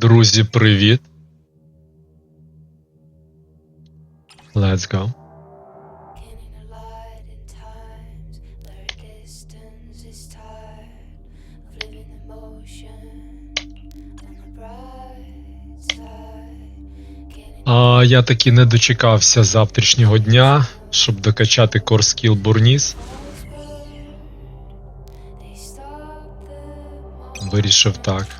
Друзі, привіт. Let's go. А, я таки не дочекався завтрашнього дня, щоб докачати Core Skill Бурніс. Вирішив так.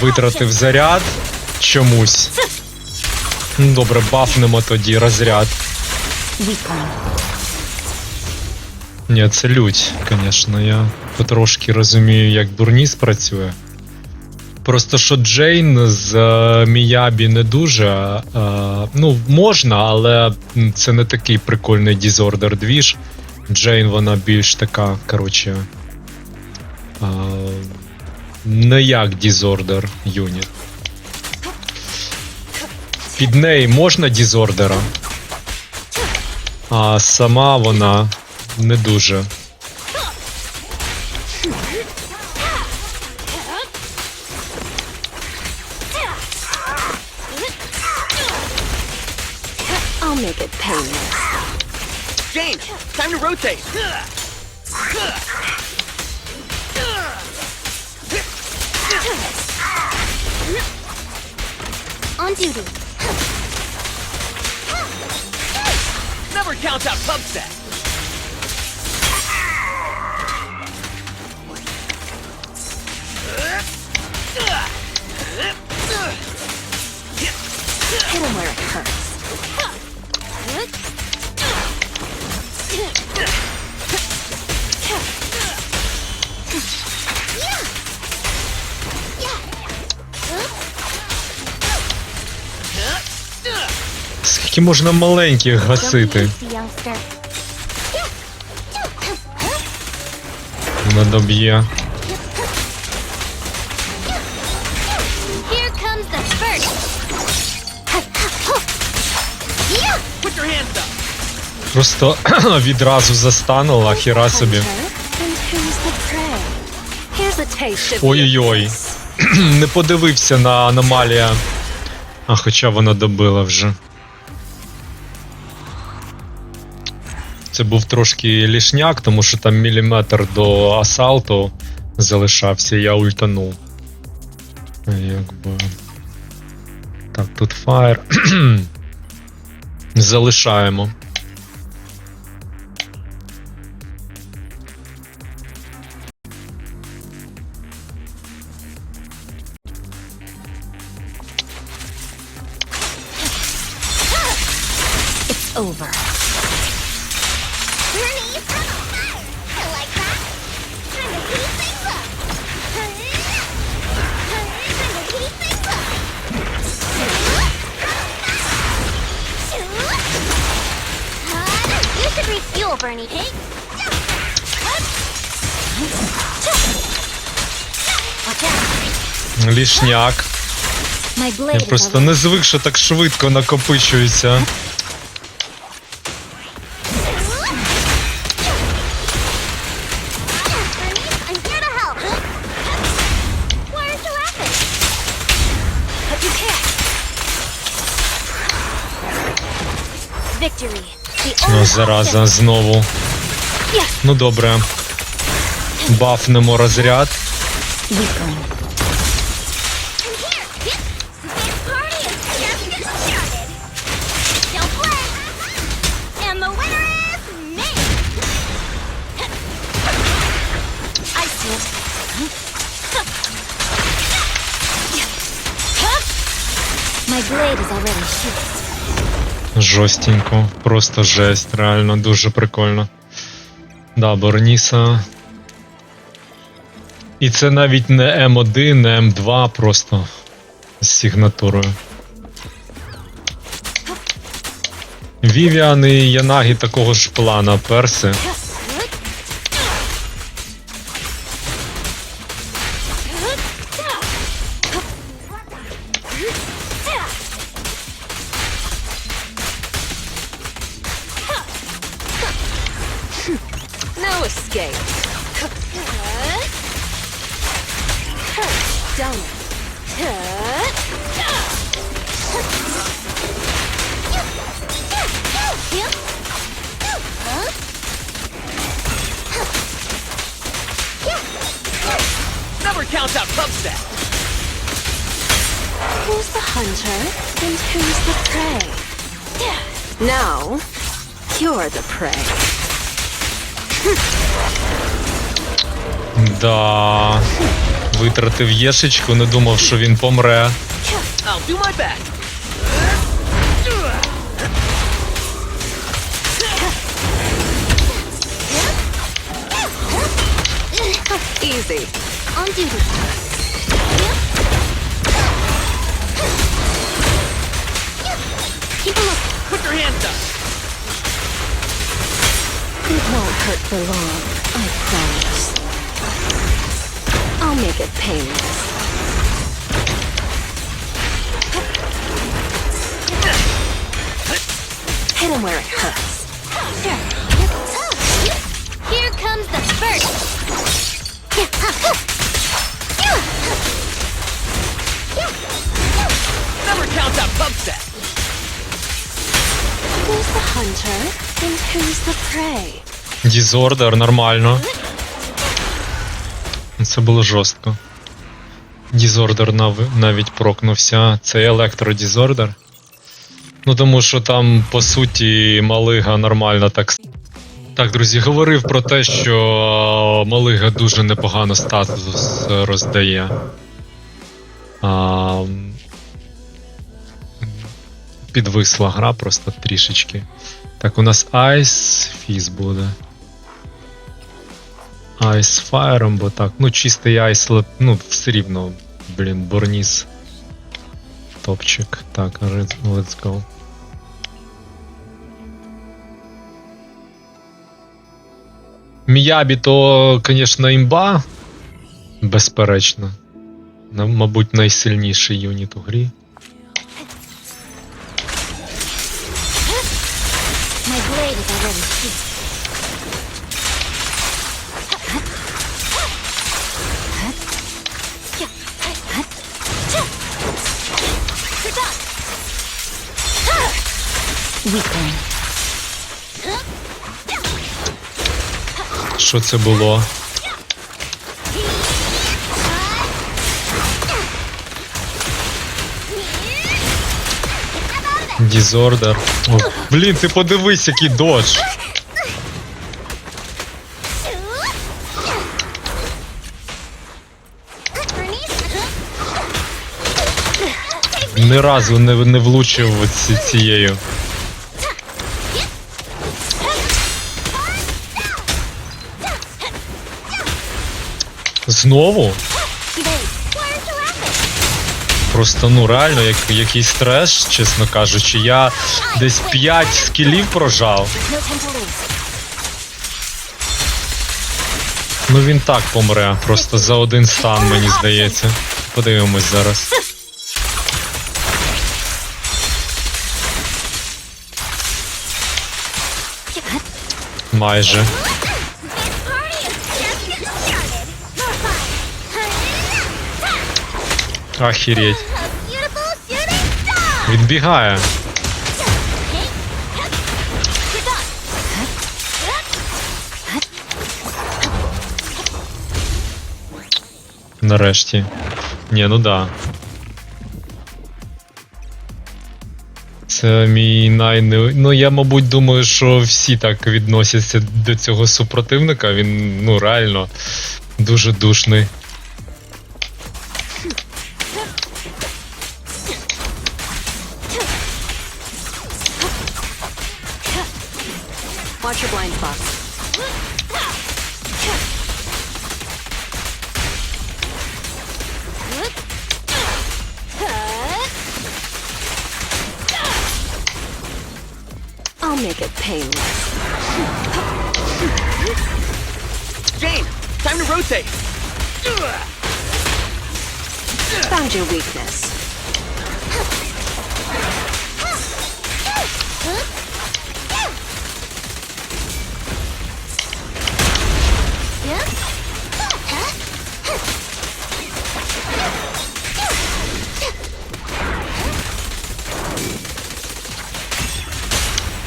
Витратив заряд чомусь. Добре, бафнемо тоді розряд. Ні, це лють, звісно. Я потрошки розумію, як Бурніс працює. Просто що Джейн з е, Міябі не дуже. е, ну, можна, але це не такий прикольний дізордер двіж. Джейн, вона більш така, коротше. Не як дізордер юніт. Під неї можна дізордера, а сама вона не дуже. I'll make it painless. Jane, time to rotate. On duty. Never count out Pubset. Hit Скільки можна маленьких гасити? Вона доб'є. Просто відразу застанула, хіра собі. Ой-ой-ой. Не подивився на аномалія. А хоча вона добила вже. Це був трошки лішняк, тому що там міліметр до асалту залишався, я ультанув. Якби. Так, тут фаєр. Залишаємо. Should refuel, Bernie. Out. Лішняк. Я просто не звик, що так швидко накопичується. зараза знову. Ну добре. Бафнемо розряд. My blade is already sheathed. Жостенько, просто жесть, реально дуже прикольно. Да, Борніса. І це навіть не М1, не М2, просто з сигнатурою. Вівіан і Янагі такого ж плана перси. Count out Pubstack. Who's the hunter and who's the prey? Now, you're the prey. Да. Витратив єшечку, не думав, що він помре. I'll do my best. Easy. On duty. Keep. Put your hands up. It won't hurt for long, I promise. I'll make it painless. Hit him where it hurts. Here comes the first. Never count out Pubstack. Who's the hunter and who's the prey? Дізордер, нормально. Це було жорстко. Дізордер нав- навіть прокнувся. Це електродізордер. Ну тому що там, по суті, малига нормально так. с- Так, друзі, говорив про те, що малига дуже непогано статус роздає. А, підвисла гра просто трішечки. Так, у нас Ice Fizz буде. Ice Fire, бо так. Ну, чистий Ice, ну, все рівно, блін, Борніс. Топчик. Так, let's go. Міябі то, звісно, імба. Безперечно. Мабуть, найсильніший юніт у грі. Що це було? Дізордер. О, блін, ти подивись, який додж. Ні разу не, не влучив ці, цією. Знову? Просто ну реально як, якийсь треш, чесно кажучи. Я десь 5 скілів прожав. Lose. Ну він так помре, просто за один стан, мені здається. Подивимось зараз. Майже. Shooting! Відбігає. Нарешті. Ні, ну да. Це мій найне. Ну, я, мабуть, думаю, що всі так відносяться до цього супротивника. Він, ну, реально дуже душний. Watch your blind spots. I'll make it painless. Jane, time to rotate. Found your weakness.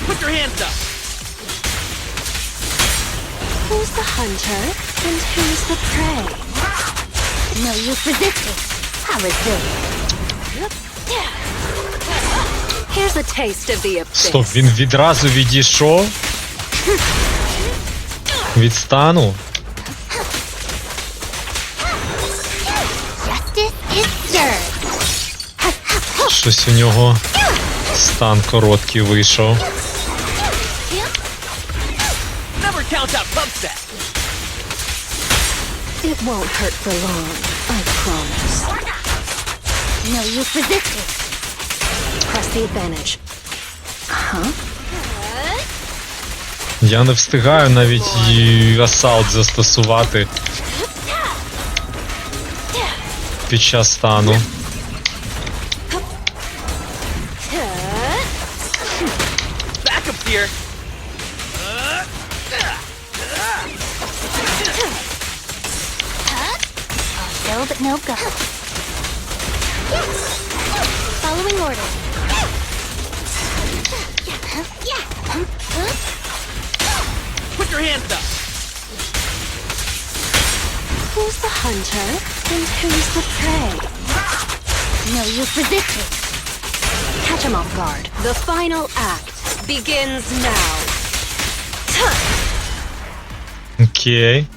Put your hands up. Who's the hunter and who's the prey? No use resisting. How is this? Here's a taste of the abyss. Стоп, він відразу відійшов. Від стану. Щось у нього стан короткий вийшов. Never count out Pubstat. It won't hurt for long, I promise. No use resisting. Press the advantage. Huh? Я не встигаю навіть і асалт застосувати під час стану. Backup's here. No go. Following order. Put your hands up! Who's the hunter and who's the prey? No use resisting. Catch him off guard. The final act begins now. Okay.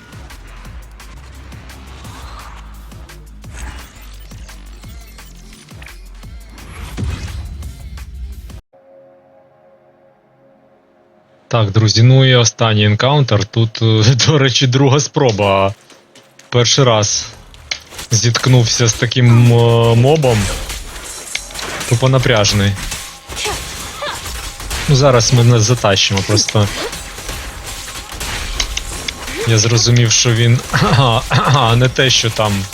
Так, друзі, ну і останній енкаунтер. Тут, е, до речі, друга спроба. Перший раз зіткнувся з таким е, мобом. Тупо напряжний. Ну, зараз ми не затащимо просто. Я зрозумів, що він не те, що там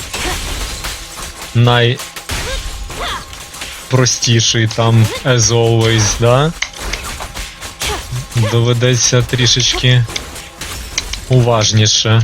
найпростіший там as always, да? Доведеться трішечки уважніше.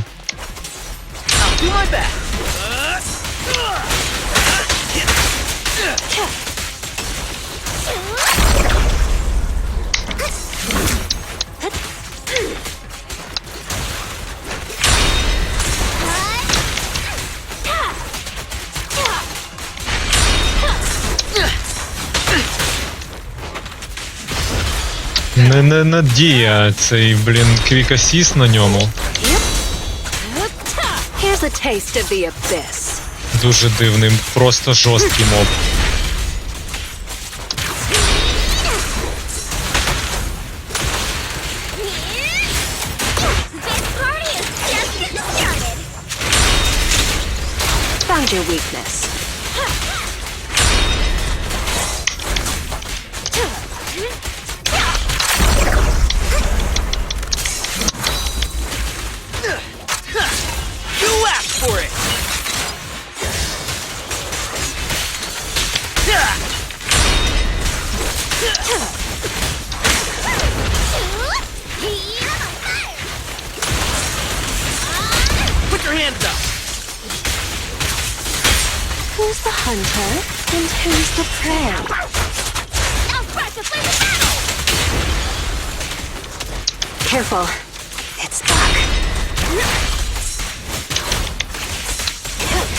Не, не надія цей, блін, квікасіс на ньому. Дуже дивний, просто жорсткий моб. Found your weakness. Your hands up. Who's the hunter and who's the prey? Careful. It's back.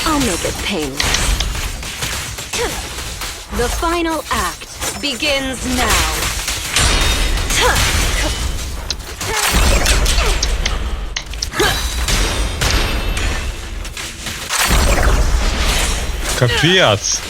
I'll make it painless. The final act begins now. Капець.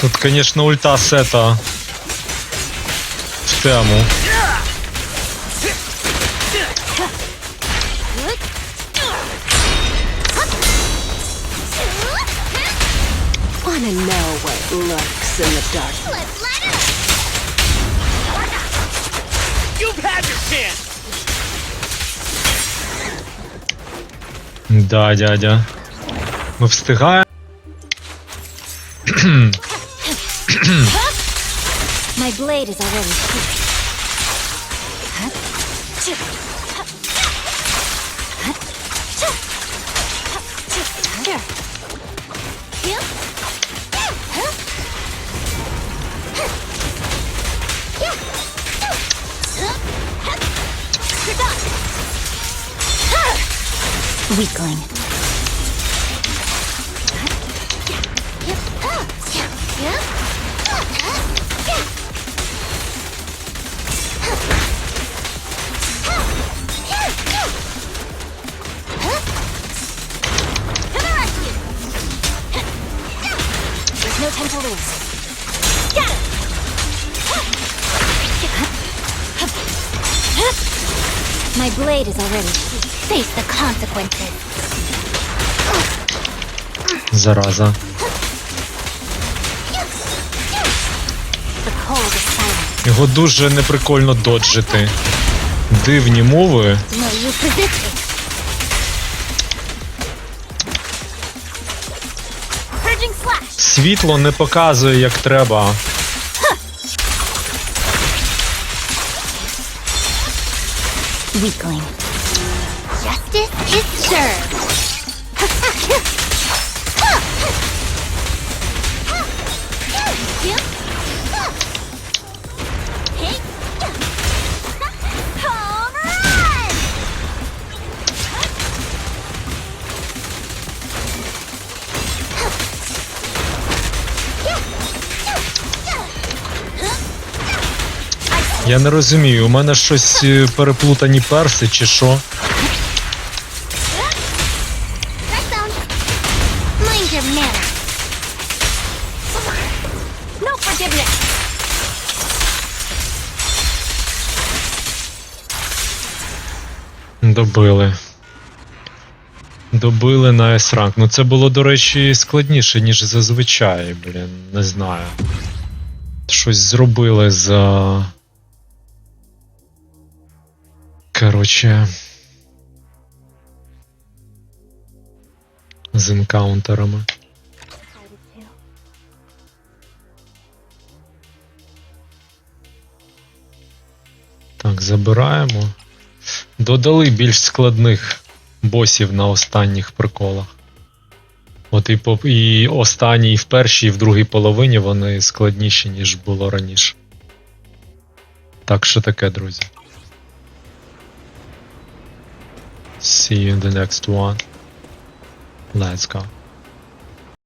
Тут, конечно, ульта сета в тему. Wanna know what lurks in the dark? You've had your chance. Да, дядя. Ми встигаємо. My blade is already here. Weakling. My blade is already. Face the consequences. Зараза. The cold is silent. Його дуже неприкольно доджити. Дивні мови. No, you resisted. Purging slash. Світло не показує як треба. Weakling. Justice is served. Я не розумію, у мене щось е, переплутані перси чи що. Добили. Добили на S-ранг. Ну це було, до речі, складніше, ніж зазвичай, блін, не знаю. Щось зробили за. Коротше. З енкаунтерами. Так, забираємо. Додали більш складних босів на останніх приколах. От і, по, і останній, і в першій, і в другій половині вони складніші, ніж було раніше. Так що таке, друзі. See you in the next one. Let's go.